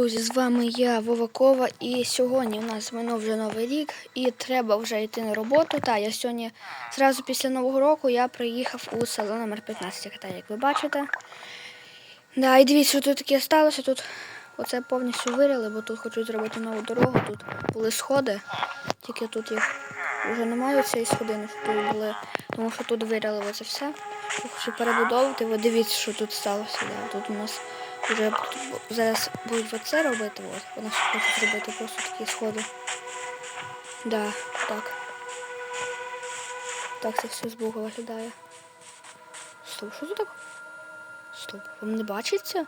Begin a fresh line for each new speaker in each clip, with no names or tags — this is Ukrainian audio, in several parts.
Друзі, з вами я, Вовакова, і сьогодні у нас минув вже новий рік, і треба вже йти на роботу. Та я сьогодні зразу після Нового року я приїхав у село номер 15, та, як ви бачите. Да, і дивіться, що тут таке сталося. Тут оце повністю вирили, бо тут хочуть зробити нову дорогу. Тут були сходи, тільки тут їх вже немає цієї сходини, що тут були, тому що тут вирили оце все. Хочу перебудовувати. Ви дивіться, що тут сталося. Да. Тут у нас вже зараз будуть оце робити. От. Вони ще хочуть зробити просто такі сходи. Да, так. Так це все збоку виглядає. Стоп, що це так? Стоп, вам не бачиться?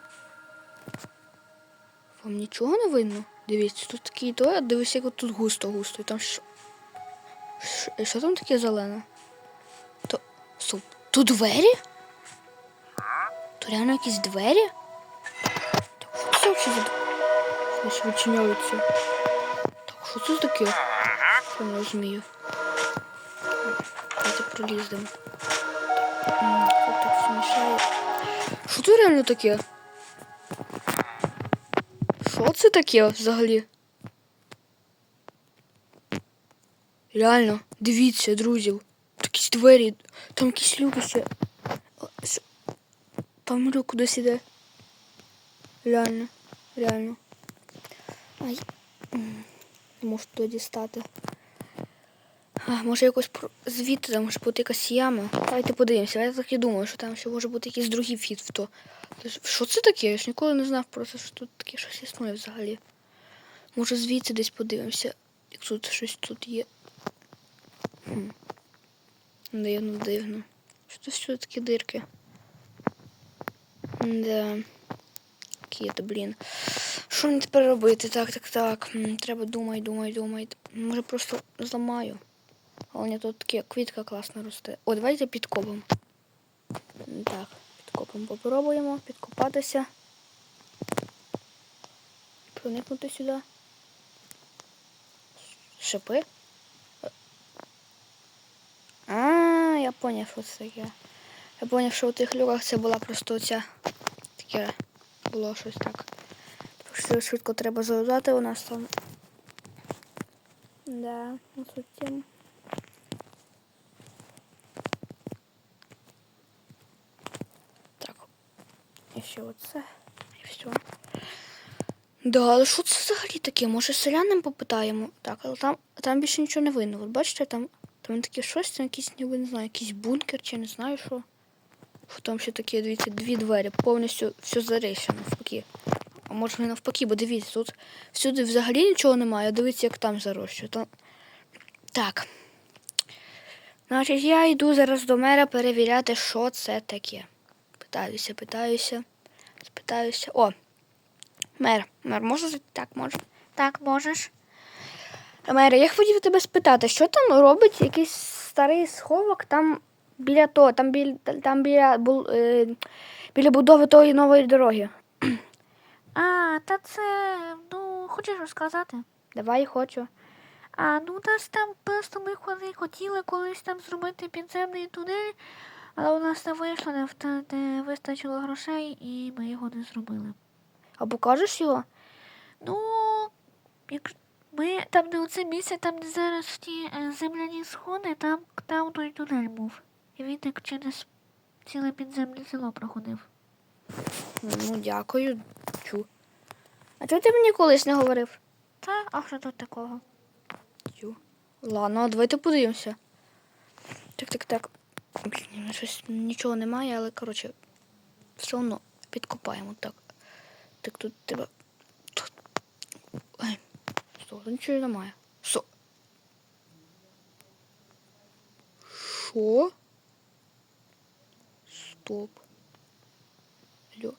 Вам нічого не видно? Дивіться, тут такий то, дивіться, як тут густо-густо. І там що? І що там таке зелене? То. Стоп. Тут двері? То реально якісь двері? Взагалі за Ось відчиняються. Так, що це таке? Що не розумію. Давайте проліземо. Так це реально таке? Що це таке взагалі? Реально, дивіться, друзі. Якісь двері, там якісь люки ще. Там люк кудись іде. Реально, реально. Ай. Не можу туди дістати. А, може якось про- звідти там може бути якась яма. Давайте подивимося. Я так і думаю, що там ще може бути якийсь другий вхід в то. Що це таке? Я ж ніколи не знав про це, що тут таке щось існує взагалі. Може звідси десь подивимося, як тут щось тут є. Хм. Дивно, дивно. Що це що такі дирки? Да. Кіт, блін. Що мені тепер робити? Так, так, так. Треба думай, думай, думай. Може просто зламаю. Але тут таке квітка класно росте. О, давайте підкопом. Так, підкопом попробуємо підкопатися. Проникнути сюди. Шипи. А, я поняв, що це таке. Я поняв, що у тих люках це була просто оця таке було щось так. Все швидко треба зав'язати у нас там. Да, тут тем. Так. І ще оце. І все. Да, але що це взагалі таке? Може селянам попитаємо? Так, але там, там більше нічого не видно. От бачите, там, там таке щось, там якийсь, ніби не знаю, якийсь бункер чи не знаю що. Що там ще такі, дивіться, дві двері, повністю все зарішено навпаки. А може не навпаки, бо дивіться, тут всюди взагалі нічого немає, дивіться, як там зарощує. Там... Так. Значить, я йду зараз до мера перевіряти, що це таке. Питаюся, питаюся, спитаюся. О! Мер, мер, зайти? Так, можна. Так, можеш. Мер, я хотів тебе спитати, що там робить якийсь старий сховок там біля того, там біля, там біля, бу- е, біля будови тої нової дороги.
А, та це, ну, хочеш розказати?
Давай хочу.
А, ну, у нас там просто ми коли хотіли колись там зробити підземний тунель, але у нас не вийшло, не, не вистачило грошей, і ми його не зробили.
А покажеш його?
Ну, як ми там не оце місце, там де зараз ті е, земляні сходи, там, там той тунель був. І він так через ціле підземне село проходив.
Ну, дякую. Чу. А чого ти мені колись не говорив?
Та, а що тут такого?
Чу. Ладно, давайте подивимося. Так, так, так. Блін, щось нічого немає, але коротше, все одно підкопаємо так. Так тут треба. Тут. Ай. Стоп, нічого немає. Що? Що? Стоп. Алло.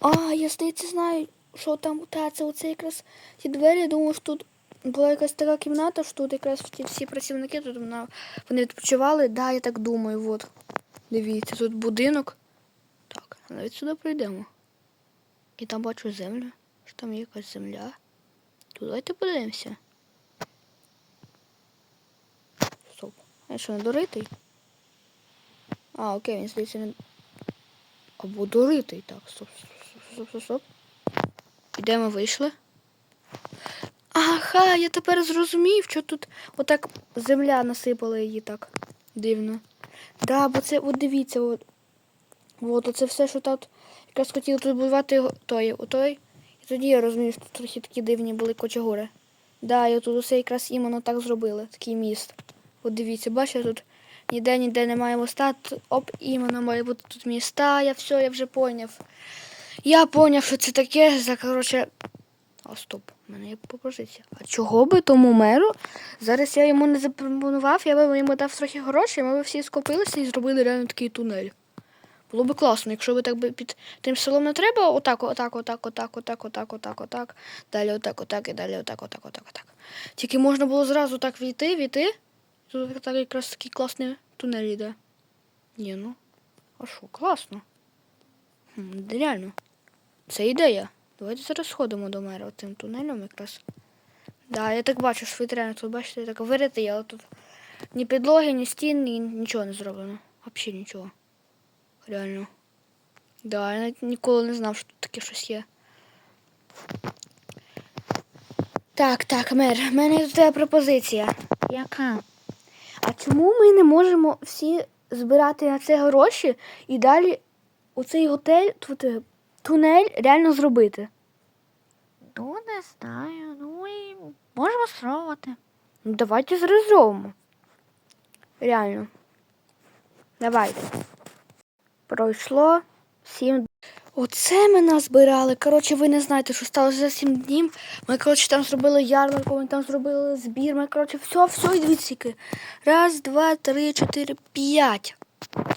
А, я здається знаю, що там, та, це оце якраз ті двері, я думаю, що тут була якась така кімната, що тут якраз ті всі працівники, тут вона, вони відпочивали. Да, я так думаю, от. Дивіться, тут будинок. Так, навіть сюди прийдемо. І там бачу землю. Що там є якась земля. Тут давайте подивимося. Стоп. А я що, не доритий? А, окей, він здається не. Або доритий. Так, стоп, стоп, стоп, стоп, стоп. І де ми вийшли? Ага, я тепер зрозумів, що тут отак земля насипала її так дивно. Да, бо це, от дивіться, от. От оце все, що тут якраз хотіли тут будувати той, отой. І тоді я розумію, що тут трохи такі дивні були кочегори. Да, і тут усе якраз іменно так зробили, такий міст. От дивіться, бачите, тут ніде ніде немає моста, тут, оп, іменно має бути тут міста, я все, я вже поняв. Я поняв, що це таке, за коротше. О, стоп, в мене є пропозиція. А чого би тому меру? Зараз я йому не запропонував, я би йому дав трохи грошей, ми б всі скопилися і зробили реально такий тунель. Було би класно, якщо би так би під тим селом не треба, отак, отак, отак, отак, отак, отак, отак, отак, далі отак, отак і далі отак, отак, отак, отак. Тільки можна було зразу так війти, війти. Тут так якраз такий класний тунель йде. Ні, ну. А що, класно. Хм, реально. Це ідея. Давайте зараз сходимо до мера цим тунелем якраз. Да, я так бачу, що ви реально тут бачите, так вирити, але тут ні підлоги, ні стін, ні нічого не зроблено. Взагалі нічого. Реально. Да, я навіть ніколи не знав, що тут таке щось є. Так, так, мер, в мене тебе пропозиція.
Яка?
А чому ми не можемо всі збирати на це гроші і далі оцей готель, тут, е, тунель реально зробити?
Ну, не знаю. Ну і можемо спробувати.
Ну, давайте зараз. Реально. Давайте. Пройшло сім. Оце ми назбирали. Коротше, ви не знаєте, що сталося за сім днів. Ми, коротше, там зробили ярмарку, ми там зробили збір. Ми, коротше, все, все, і дивіться. скільки. Раз, два, три, чотири, п'ять.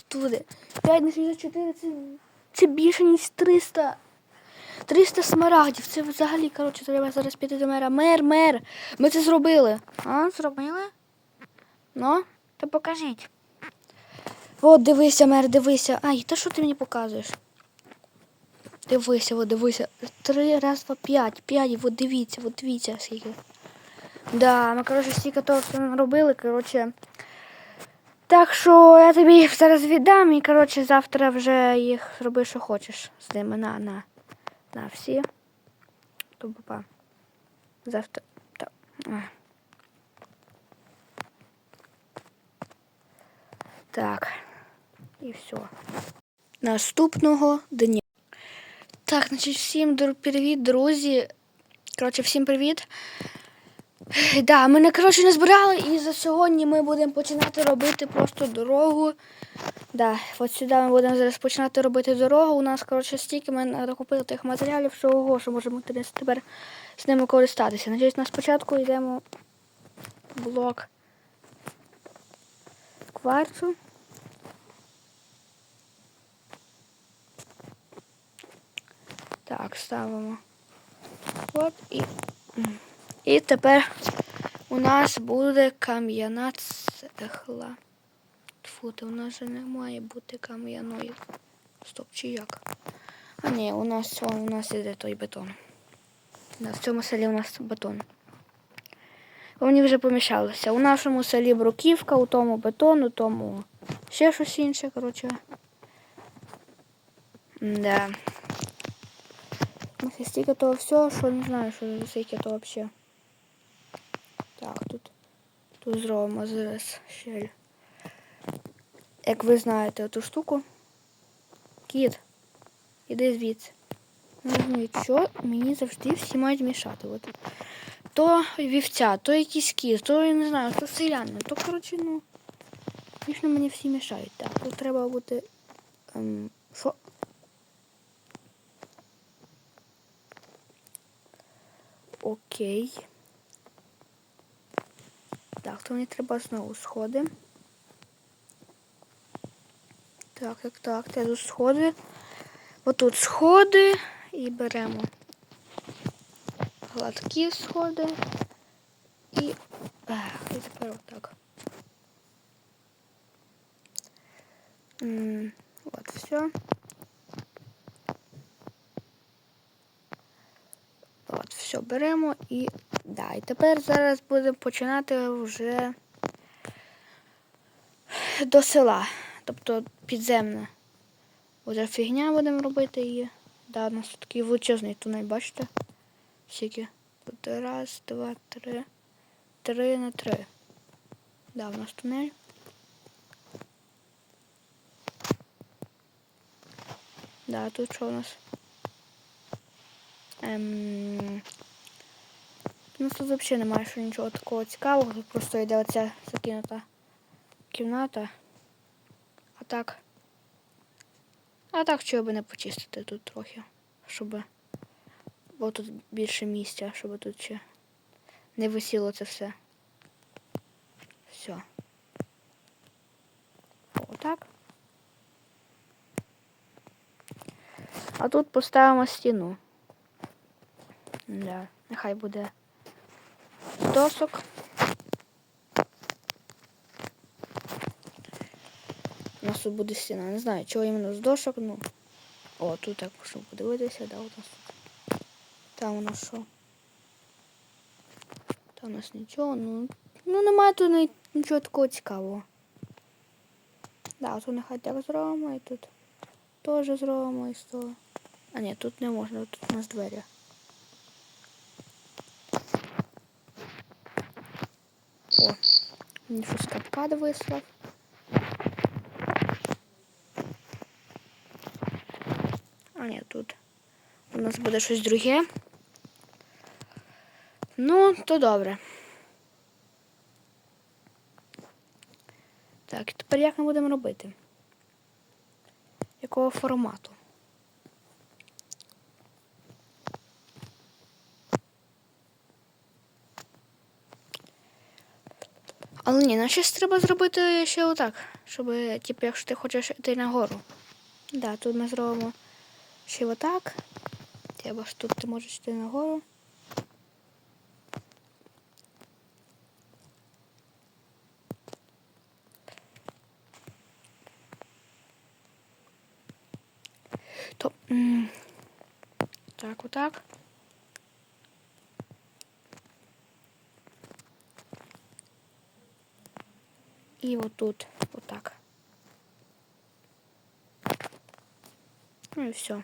Туди. П'ять на 64 це, це більше, ніж 300. 300 смарагдів. Це взагалі, коротше, треба зараз піти до мера. Мер, мер, ми це зробили. А?
Зробили?
Ну?
То покажіть.
От, дивися, мер, дивися. Ай, та що ти мені показуєш? Дивися, от, дивися. Три, раз, два, п'ять. П'ять, от дивіться, от дивіться, скільки. Да, ми, коротше, стільки того все наробили, коротше. Так що я тобі їх зараз віддам і, коротше, завтра вже їх роби, що хочеш з ними. На, на. На всі. То папа. Завтра. Так. Так. І все. Наступного дня. Так, значить, всім привіт, друзі. Коротше, всім привіт. Да, ми не коротше не збирали, і за сьогодні ми будемо починати робити просто дорогу. Да, от сюди ми будемо зараз починати робити дорогу. У нас, коротше, стільки ми накопили тих матеріалів, що ого, що можемо тепер з ними користатися. Значить, на спочатку йдемо блок кварцу. Так, ставимо. От і. І тепер у нас буде кам'яна цегла. Тфу, то у нас же не має бути кам'яної. Стоп, чи як? А ні, у нас у нас іде той бетон. В цьому селі у нас бетон. Вони вже помішалися. У нашому селі бруківка, у тому бетон, у тому ще щось інше, коротше. Да. І стільки того всього, що не знаю, що за скільки то взагалі. Так, тут, тут зробимо зараз щель. Як ви знаєте ту штуку. Кіт, іди звідси. Не розумію, що мені завжди всі мають мішати. От. То вівця, то якийсь кіт, то я не знаю, то селяни, то коротше, ну. Звісно, мені всі мішають. Так, тут треба бути. Ем? Окей. Так, то мені треба знову сходи. Так, так, так, це тут сходи. Отут сходи і беремо гладкі сходи. І, ех, і тепер отак. М, От все. От, все беремо і. Да, і тепер зараз будемо починати вже до села. Тобто підземне. Уже фігня будемо робити її. Да, у нас тут такий величезний тунель, бачите? Скільки? Тут раз, два, три. Три на три. Да, у нас тунель. Да, тут що у нас? Ем... У нас тут взагалі немає що нічого такого цікавого, тут просто йде оця закинута кімната. А так. А так чого би не почистити тут трохи, щоб. Бо тут більше місця, щоб тут ще не висіло це все. Все. Отак. А тут поставимо стіну. Да, нехай буде досок. У нас тут буде стіна. Не знаю, чого іменно з дошок, ну. О, тут так, щоб подивитися, да, у нас тут. Там у нас що? Там у нас нічого, ну. Ну немає тут нічого такого цікавого. Да, тут нехай так зробимо і тут теж зробимо і з того. А ні, тут не можна, тут у нас двері. О, мені щось капкад. А ні, тут у нас буде щось друге. Ну, то добре. Так, тепер як ми будемо робити? Якого формату? Але ні, нам щось треба зробити ще отак, щоб, типу, якщо ти хочеш йти нагору. Да, тут ми зробимо ще отак. Треба ж тут ти можеш йти нагору. То, так, отак. І отут, отак. Ну і все.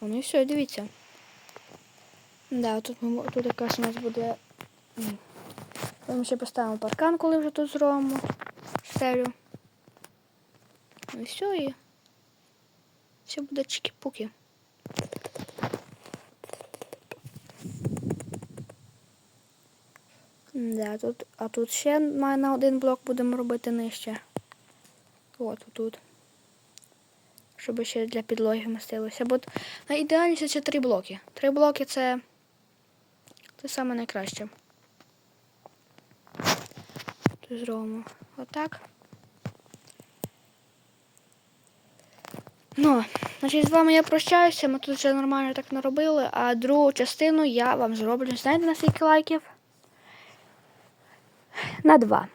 Ну і все, дивіться. Да, тут ми тут якраз у нас буде. Ми ще поставимо паркан, коли вже тут зробимо стелю. Ну все, і все буде чики-пуки. Да, тут, а тут ще на один блок будемо робити нижче. От тут. Щоб ще для підлоги вмістилося. Бо найідеальніше це три блоки. Три блоки це, це саме найкраще. Тут зробимо отак. Ну, значить, з вами я прощаюся. Ми тут вже нормально так наробили, а другу частину я вам зроблю. Знаєте на скільки лайків? На два.